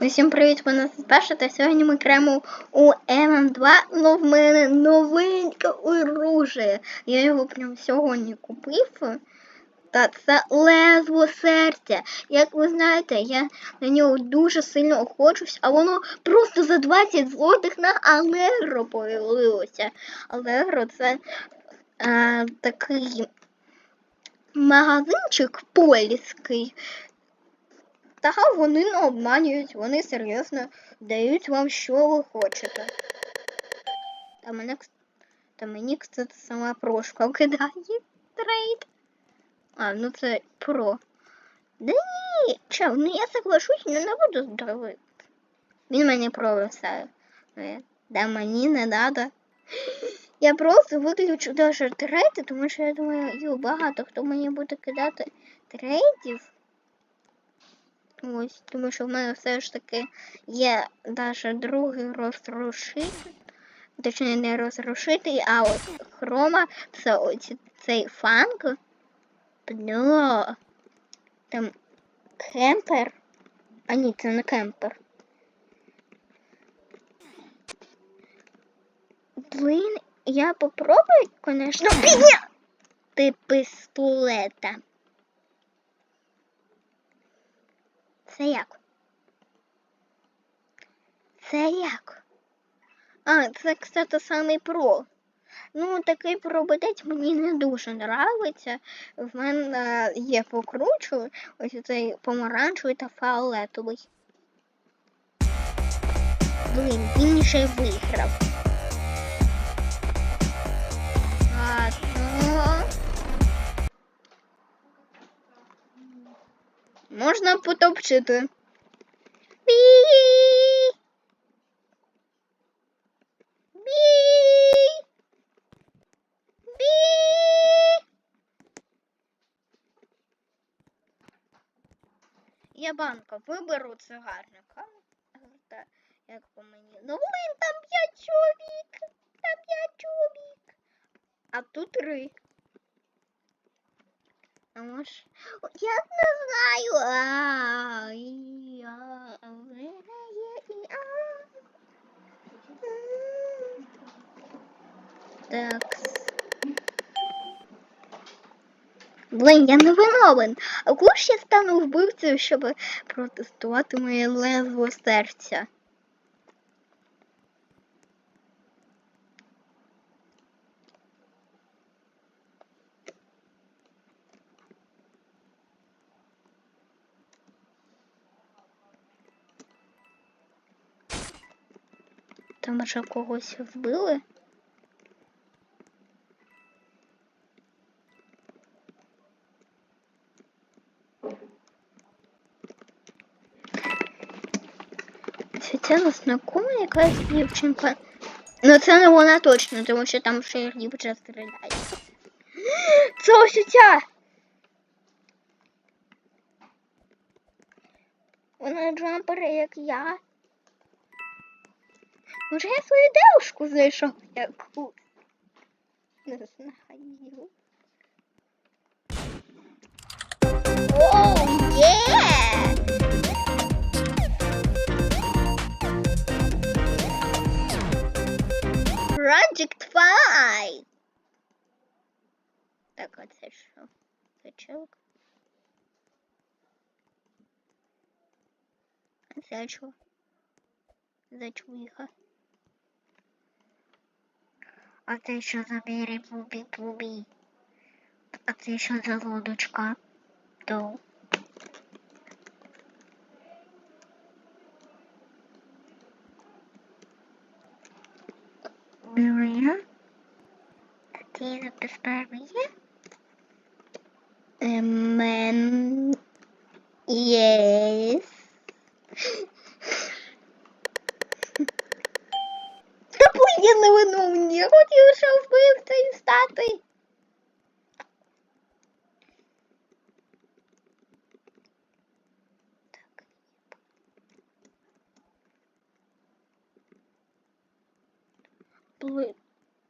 Усім привіт, мене Саша, та сьогодні ми граємо у ММ2, ну в мене новеньке оружие. Я його прям сьогодні купив. Та це лезво серця. Як ви знаєте, я на нього дуже сильно охочусь, а воно просто за 20 злотих на Allegro появилося. Allegro це е, такий магазинчик польський. Та вони не обманюють, вони серйозно дають вам, що ви хочете. Та мене, та мені, кстати, сама прошка кидає трейд. А, ну це про. Да ні, чел, ну я соглашусь, но не буду здоровий. Він мені провисає. Да мені не надо. Я просто виключу даже трейди, тому що я думаю, йо, багато хто мені буде кидати трейдів. Ось, тому що в мене все ж таки є навіть другий розрушитель. Точніше, не розрушитель, а от хрома це оці, цей фанк. Бля. Там кемпер. А ні, це не кемпер. Блин, я попробую, конечно, підняти пістолета. Це як? Це як? А, це, кстати, самий про. Ну, такий пробитець мені не дуже нравиться. В мене є покручу, ось цей помаранчевий та фіолетовий. Блін, він ще виграв. Можна потопчити. Бі! Бі! Бі! Я банка виберу цигарника. Як по мені. Ну, блин, там п'ять чоловік. Там п'ять чоловік. А тут три. А може? Я не знаю. М. Так. Блин, я не виновен. А коли ж я стану вбивцею, щоб протестувати моє лезво серця? Там вже когось вбили? Ця знакома якась дівчинка. Ну це не вона точно, тому що там ще дівчина стріляє. Це ось ця! Вона джампери, як я. Може я свою девушку знайшов яку? Не знаю. Оу, є! Project Fight! Так, а що? Челк? А це що? За А це що за лодочка? То. Марія? А ти записала Марія? Ем, Yes. Та будь я не виновні, я хотів, що вбивцею стати. Блин.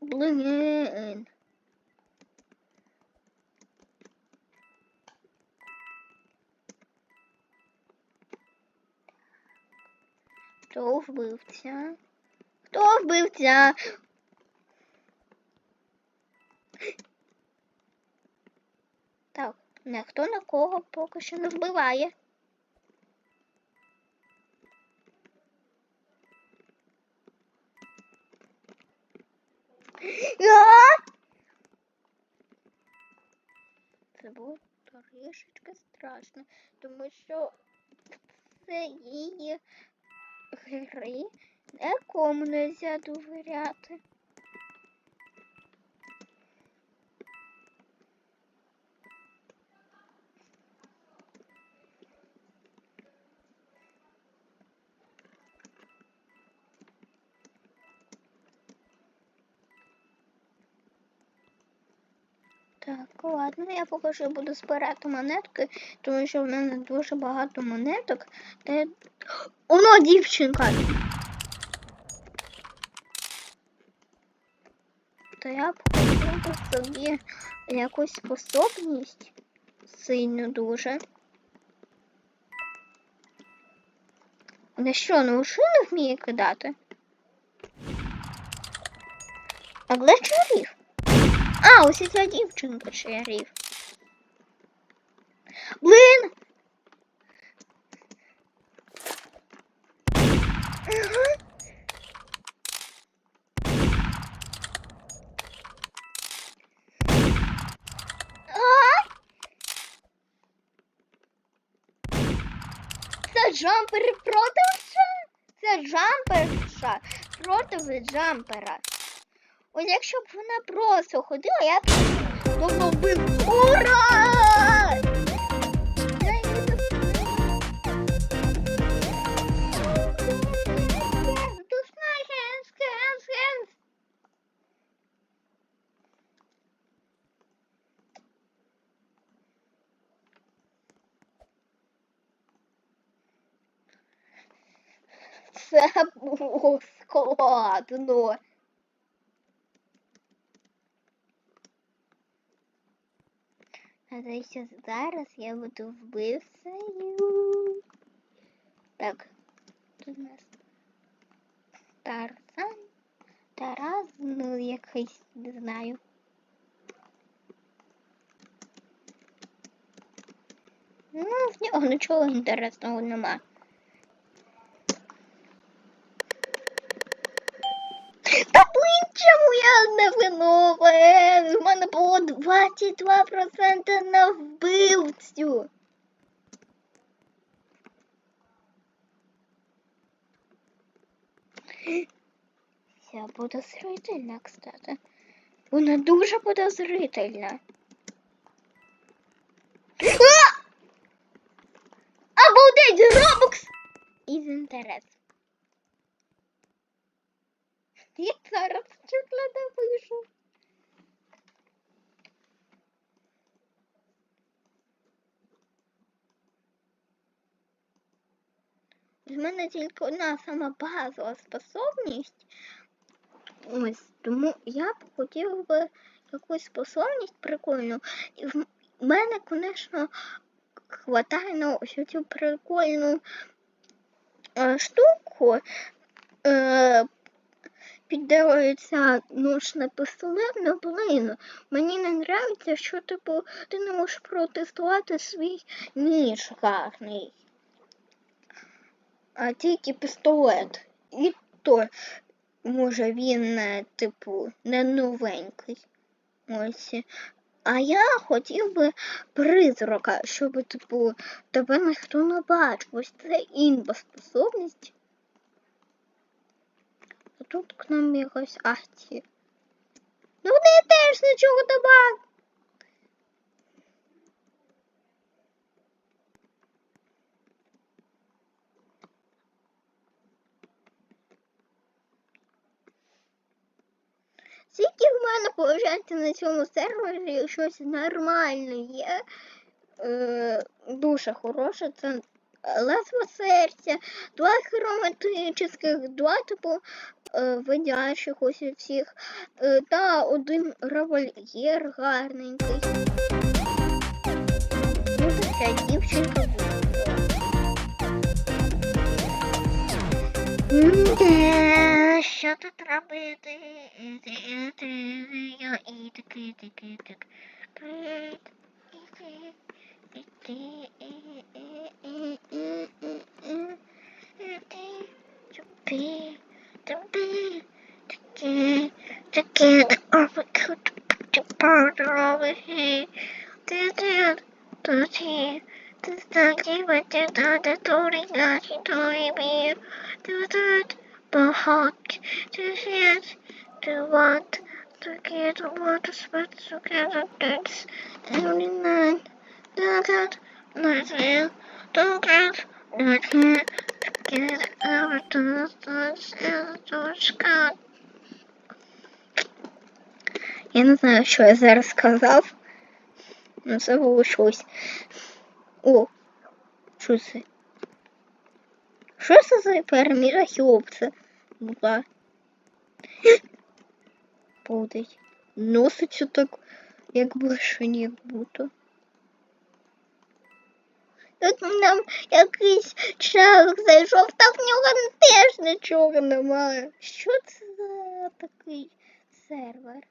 Блин. Хто вбивця? Хто вбивця? Так, ніхто на кого поки що не вбиває. Це було трішечки страшно, тому що це її гри нікому не можна довіряти. Так, ладно, я поки що буду збирати монетки, тому що в мене дуже багато монеток. Та я... Оно дівчинка. То я хотіла собі якусь способність сильну дуже. На що, на ушину вміє кидати? А де чарів? А, ось ця дівчинка чарів. Блин! Ага. Це джампер проти Це джамперша проти джампера. Ось якщо б вона просто ходила, я б давно бив. Ура! Це було складно. А дивіться, зараз я буду вбивцею. Так, тут у нас Тарзан, Тарас, ну якийсь, не знаю. Ну, в нього нічого інтересного нема. 22% на вбивцю. Я подозрительна, кстати. Вона дуже подозрительна. А! Обалдеть, Робокс! Із інтерес. Я зараз чуть не вийшов. В мене тільки одна сама базова способність. Ось, тому я б хотів би якусь способність прикольну. І в мене, звісно, хватає на ось цю прикольну е, штуку. Е, піддається нож на пістолет, ну блин, мені не нравиться, що типу ти не можеш протестувати свій ніж гарний. А тільки пістолет. І то, може, він, е, типу, не новенький. Ось. А я хотів би призрака, щоб, типу, тебе ніхто не бачив. Ось це інба способність. А тут к нам якась акція. Ну вони теж нічого добавили. Скільки в мене виходить на цьому сервері щось нормальне є. Е, дуже хороше. Це лезво серця, два хроматичних, два типу е, видячих ось цих, е, та один револьєр гарненький. Дуже ця дівчинка вийшла. Що тут робити? І такий, такий, так. Крит, іти, іти, Do that, not real, do that, not here, to get out to the thoughts and the sky. Я не знаю, що я зараз сказав. Ну, це було щось. О, що це? Що це за переміра хлопця? Була. Повдить. Носиться так, як більше як будто. Тут нам якийсь чоловік зайшов, та в нього теж нічого немає. Що це за такий сервер?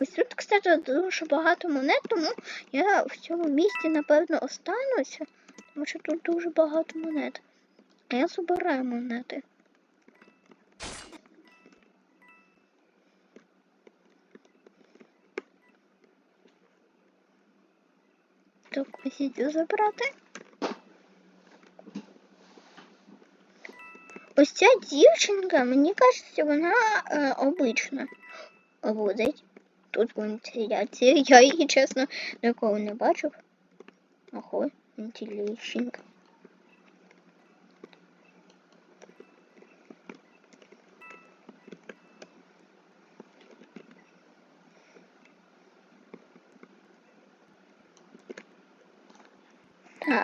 Ось тут, кстати, дуже багато монет, тому я в цьому місці, напевно, остануся. Тому що тут дуже багато монет. А я збираю монети. Так, ось забрати. Ось ця дівчинка, мені кажеться, вона е, обична. Буде. Тут вентиляція. Я її, чесно, ніколи не бачив. Ого, вентиляція.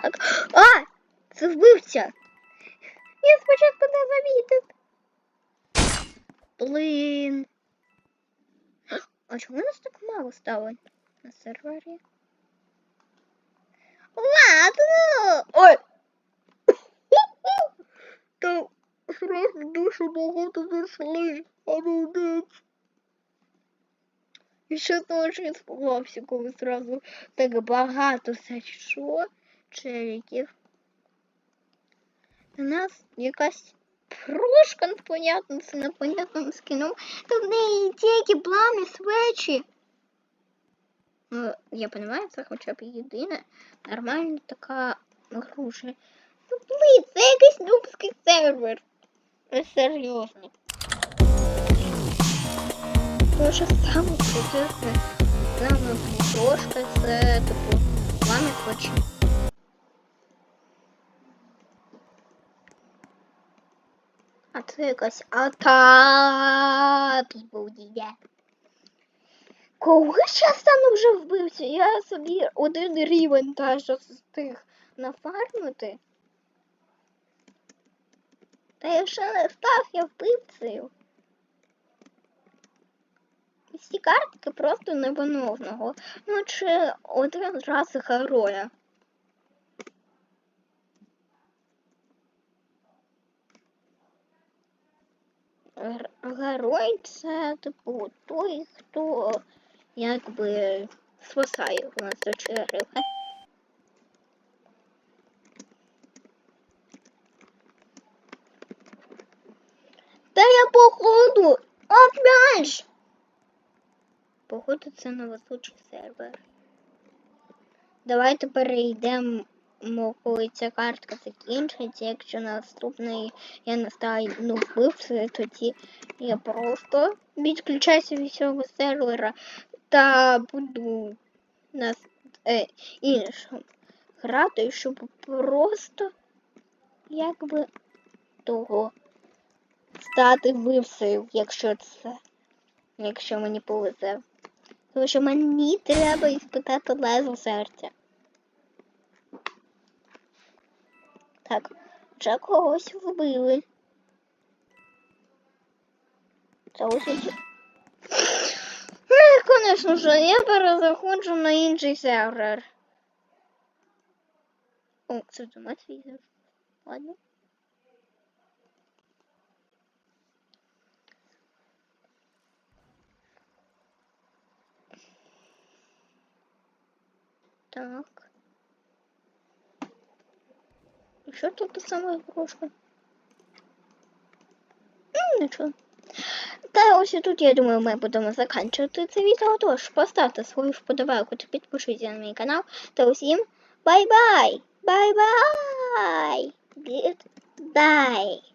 Так. А! Це вбивця! Я спочатку не замітив. Блин. А чому нас так мало стало на сервері? Ладно. Ой. Та сразу дуже багато зайшли. Обалдеть. І ще дуже іспугався, коли зразу так багато зайшло челіків. У нас якась прошка непонятна, з непонятним скіном. Та в неї тільки пламі свечі. Ну, я понимаю, це хоча б єдина нормальна така груша. Ну, блин, це якийсь нубський сервер. Ну, серйозно. Дуже саме крутився. Саме прошка, це типу пламі свечі. А це якась атак буде. Коли ж я стану вже вбивцю? Я собі один рівень теж встиг нафармити. Та я ще не став я вбивцею. Всі картки просто невиновного. Ну чи один раз героя. Герой це типу той, хто якби спасає у нас до черги. Та я походу опять. Походу це новосучий сервер. Давайте перейдемо, коли ця картка закінчиться. Якщо наступний я не стану тоді я просто відключаюся від цього сервера та буду на е, іншому грати, щоб просто якби того стати вбивцею, якщо це, якщо мені повезе. Тому що мені треба іспитати лезо серця. Так, вже когось вбили. Це ось ну, і... Ну, звісно ж, я перезаходжу на інший сервер. О, це вже Матвій сервер. Ладно. Так. Що тут та сама ігрушка? Ну, нічого. Та ось тут, я думаю, ми будемо заканчувати це відео. Тож поставте свою вподобайку та підпишіться на мій канал. Та усім бай-бай! Бай-бай! Goodbye!